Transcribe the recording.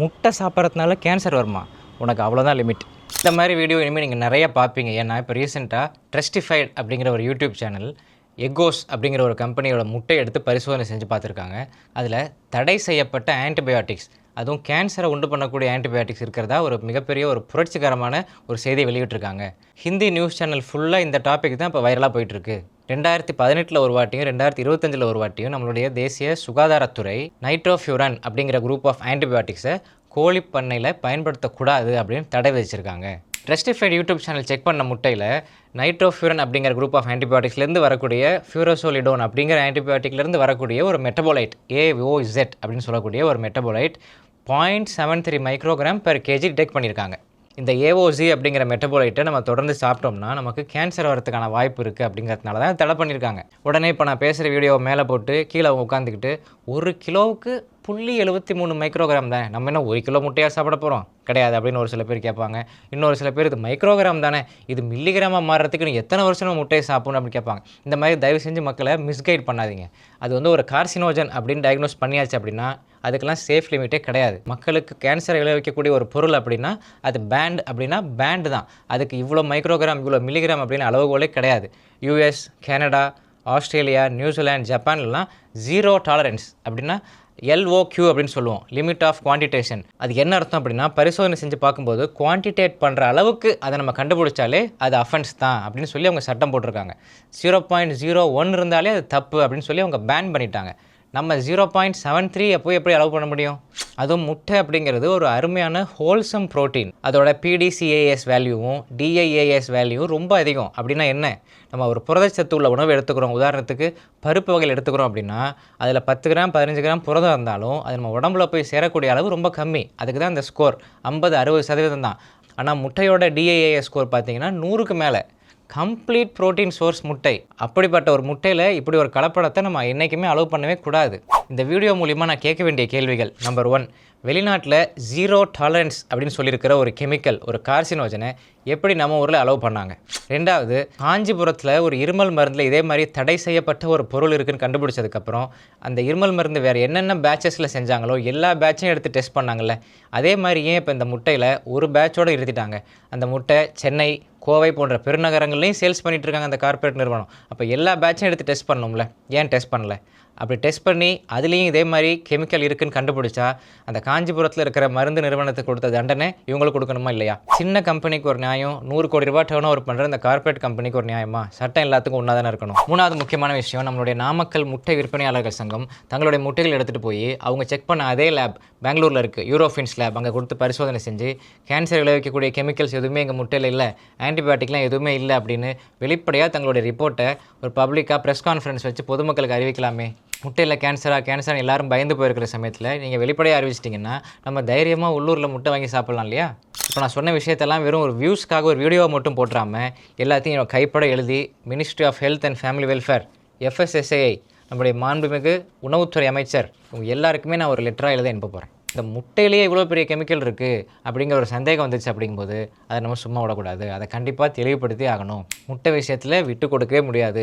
முட்டை சாப்பிட்றதுனால கேன்சர் வருமா? உனக்கு அவ்வளோதான் லிமிட் இந்த மாதிரி வீடியோ இனிமேல் நீங்கள் நிறைய பார்ப்பீங்க. ஏன்னா இப்போ ரீசெண்டாக ட்ரெஸ்டிஃபைட் அப்படிங்கிற ஒரு யூடியூப் சேனல் எக்கோஸ் அப்படிங்கிற ஒரு கம்பெனியோட முட்டை எடுத்து பரிசோதனை செஞ்சு பார்த்துருக்காங்க. அதில் தடை செய்யப்பட்ட ஆன்டிபயோட்டிக்ஸ் அதுவும் கேன்சரை உண்டு பண்ணக்கூடிய ஆன்டிபயோட்டிக்ஸ் இருக்கிறதா ஒரு மிகப்பெரிய ஒரு புரட்சிகரமான ஒரு செய்தியை வெளியிட்டிருக்காங்க. ஹிந்தி நியூஸ் சேனல் ஃபுல்லாக இந்த டாபிக் தான் இப்போ வைரலாக போயிட்டுருக்கு. ரெண்டாயிரத்தி பதினெட்டில் ஒரு வாட்டியும் ரெண்டாயிரத்தி இருபத்தஞ்சில் ஒரு வாட்டியும் நம்மளுடைய தேசிய சுகாதாரத்துறை நைட்ரோஃபியூரன் அப்படிங்கிற குரூப் ஆஃப் ஆன்டிபயோட்டிக்ஸை கோழி பண்ணையில் பயன்படுத்தக்கூடாது அப்படின்னு தடை விதிச்சிருக்காங்க. ரெஸ்டிஃபைட் யூடியூப் சேனல் செக் பண்ண முட்டையில் நைட்ரோஃபியூரன் அப்படிங்கிற குரூப் ஆஃப் ஆன்டிபயோட்டிக்ஸ்லேருந்து வரக்கூடிய ஃபியூரோசோலிடோன் அப்படிங்கிற ஆன்டிபயோட்டிக்லேருந்து வரக்கூடிய ஒரு மெட்டபோலைட் ஏஓஇசெட் அப்படின்னு சொல்லக்கூடிய ஒரு metabolite point seven three microgram per KG detect பண்ணியிருக்காங்க. இந்த ஏஓசி அப்படிங்கிற மெட்டபோலைட்டை நம்ம தொடர்ந்து சாப்பிட்டோம்னா நமக்கு கேன்சர் வரதுக்கான வாய்ப்பு இருக்குது அப்படிங்கிறதுனால தான் தடை பண்ணியிருக்காங்க. உடனே இப்போ நான் பேசுகிற வீடியோவை மேலே போட்டு கீழே உட்காந்துக்கிட்டு ஒரு கிலோவுக்கு புள்ளி எழுபத்தி மூணு மைக்ரோகிராம் தானே. நம்ம என்ன ஒரு கிலோ முட்டையாக சாப்பிட போகிறோம் கிடையாது அப்படின்னு ஒரு சில பேர் கேட்பாங்க. இன்னொரு சில பேர் இது மைக்ரோகிராம் தானே. இது மில்லிகிராமாக மாறுறதுக்கு எத்தனை வருஷம் நம்ம முட்டையை சாப்பிடணும் அப்படின்னு கேட்பாங்க. இந்த மாதிரி தயவு செஞ்சு மக்களை மிஸ்கைட் பண்ணாதீங்க. அது வந்து ஒரு கார்சினோஜன் அப்படின்னு டயக்னோஸ் பண்ணியாச்சு அப்படின்னா அதுக்கெல்லாம் சேஃப் லிமிட்டே கிடையாது. மக்களுக்கு கேன்சரை விளைவிக்கக்கூடிய ஒரு பொருள் அப்படின்னா அது பேண்ட் அப்படின்னா பேண்ட் தான். அதுக்கு இவ்வளோ மைக்ரோகிராம் இவ்வளோ மில்லிகிராம் அப்படின்னு அளவுகோலே கிடையாது. US Canada Australia New Zealand ஜப்பான்லாம் zero tolerance அப்படின்னா எல்ஓக்யூ அப்படின்னு சொல்லுவோம். லிமிட் ஆஃப் குவான்டிடேஷன் அது என்ன அர்த்தம் அப்படின்னா பரிசோதனை செஞ்சு பார்க்கும்போது குவான்டிடேட் பண்ணுற அளவுக்கு அதை நம்ம கண்டுபிடிச்சாலே அது அஃபென்ஸ் தான் அப்படின்னு சொல்லி அவங்க சட்டம் போட்டிருக்காங்க. ஜீரோ பாயிண்ட் ஜீரோ ஒன் இருந்தாலே அது தப்பு அப்படின்னு சொல்லி அவங்க பேன் பண்ணிட்டாங்க. நம்ம ஜீரோ பாயிண்ட் செவன் த்ரீ எப்போ எப்படி அலோவ் பண்ண முடியும்? அதுவும் முட்டை அப்படிங்கிறது ஒரு அருமையான ஹோல்சம் ப்ரோட்டீன் அதோட பிடிசிஏஎஸ் வேல்யூவும் டிஐஏஎஸ் வேல்யூவும் ரொம்ப அதிகம். அப்படின்னா என்ன? நம்ம ஒரு புரதச்சத்து உள்ள உணவு எடுத்துக்கிறோம். உதாரணத்துக்கு பருப்பு வகையில் எடுத்துக்கிறோம் அப்படின்னா அதில் பத்து கிராம் பதினஞ்சு கிராம் புரதம் இருந்தாலும் அது நம்ம உடம்புல போய் சேரக்கூடிய அளவு ரொம்ப கம்மி. அதுக்கு தான் அந்த ஸ்கோர் ஐம்பது அறுபது சதவீதம் தான். ஆனால் முட்டையோட டிஐஏஎஸ் ஸ்கோர் பார்த்தீங்கன்னா நூறுக்கு மேலே. கம்ப்ளீட் புரோட்டீன் சோர்ஸ் முட்டை. அப்படிப்பட்ட ஒரு முட்டையில் இப்படி ஒரு கலப்படத்தை நம்ம என்றைக்குமே அலோவ் பண்ணவே கூடாது. இந்த வீடியோ மூலிமா நான் கேட்க வேண்டிய கேள்விகள் நம்பர் ஒன் வெளிநாட்டில் ஜீரோ டாலரன்ஸ் அப்படின்னு சொல்லியிருக்கிற ஒரு கெமிக்கல் ஒரு கார்சினோஜனை எப்படி நம்ம ஊரில் அலோவ் பண்ணாங்க? ரெண்டாவது காஞ்சிபுரத்தில் ஒரு இருமல் மருந்தில் இதே மாதிரி தடை செய்யப்பட்ட ஒரு பொருள் இருக்குன்னு கண்டுபிடிச்சதுக்கப்புறம் அந்த இருமல் மருந்து வேறு என்னென்ன பேட்சஸில் செஞ்சாங்களோ எல்லா பேட்சையும் எடுத்து டெஸ்ட் பண்ணாங்கல்ல. அதே மாதிரி ஏன் இப்போ இந்த முட்டையில் ஒரு பேட்சோடு இருத்திட்டாங்க? அந்த முட்டை சென்னை கோவை போன்ற பெருநகரங்கள்லையும் சேல்ஸ் பண்ணிட்டு இருக்காங்க அந்த கார்ப்பரேட் நிறுவனம். அப்போ எல்லா பேட்சும் எடுத்து டெஸ்ட் பண்ணணும்ல? ஏன் டெஸ்ட் பண்ணல? அப்படி டெஸ்ட் பண்ணி அதுலேயும் இதே மாதிரி கெமிக்கல் இருக்குன்னு கண்டுபிடிச்சா அந்த காஞ்சிபுரத்தில் இருக்கிற மருந்து நிறுவனத்துக்கு கொடுத்த தண்டனை இவங்களுக்கு கொடுக்கணுமா இல்லையா? சின்ன கம்பெனிக்கு ஒரு நியாயம் நூறு கோடி ரூபாய் டேர்ன் ஓவர் பண்ணுற இந்த கார்ப்பரேட் கம்பெனிக்கு ஒரு நியாயமா? சட்டம் எல்லாத்துக்கும் ஒன்றா தானே இருக்கணும். மூணாவது முக்கியமான விஷயம் நம்மளுடைய நாமக்கல் முட்டை விற்பனையாளர்கள் சங்கம் தங்களுடைய முட்டைகள் எடுத்துகிட்டு போய் அவங்க செக் பண்ண அதே லேப் பெங்களூரில் இருக்குது யூரோஃபின்ஸ் லேப் அங்கே கொடுத்து பரிசோதனை செஞ்சு கேன்சர் விளைவிக்கக்கூடிய கெமிக்கல்ஸ் எதுவுமே எங்கள் முட்டையில் இல்லை. ஆன்டிபயோட்டிக்லாம் எதுவுமே இல்லை அப்படின்னு வெளிப்படையாக தங்களுடைய ரிப்போர்ட்டை ஒரு பப்ளிக்காக ப்ரெஸ் கான்ஃபரன்ஸ் வச்சு பொதுமக்களுக்கு அறிவிக்கலாமே. முட்டையில் கேன்சராக கேன்சர் எல்லாரும் பயந்து போயிருக்கிற சமயத்தில் நீங்கள் வெளிப்படையாக அறிவிச்சிட்டிங்கன்னா நம்ம தைரியமாக உள்ளூரில் முட்டை வாங்கி சாப்பிட்லாம் இல்லையா? இப்போ நான் சொன்ன விஷயத்தெல்லாம் வெறும் ஒரு வியூஸ்க்காக ஒரு வீடியோவை மட்டும் போட்டுறாமல் எல்லாத்தையும் கைப்பட எழுதி ministry of health and family welfare FSSAI நம்முடைய மாண்புமிகு உணவுத்துறை அமைச்சர் உங்கள் எல்லாருக்குமே நான் ஒரு லெட்டராக எழுத அனுப்ப போகிறேன் இந்த முட்டையிலேயே இவ்வளோ பெரிய கெமிக்கல் இருக்குது அப்படிங்கிற ஒரு சந்தேகம் வந்துச்சு அப்படிங்கும்போது அதை நம்ம சும்மா விடக்கூடாது. அதை கண்டிப்பாக தெளிவுபடுத்தி ஆகணும். முட்டை விஷயத்தில் விட்டு கொடுக்கவே முடியாது.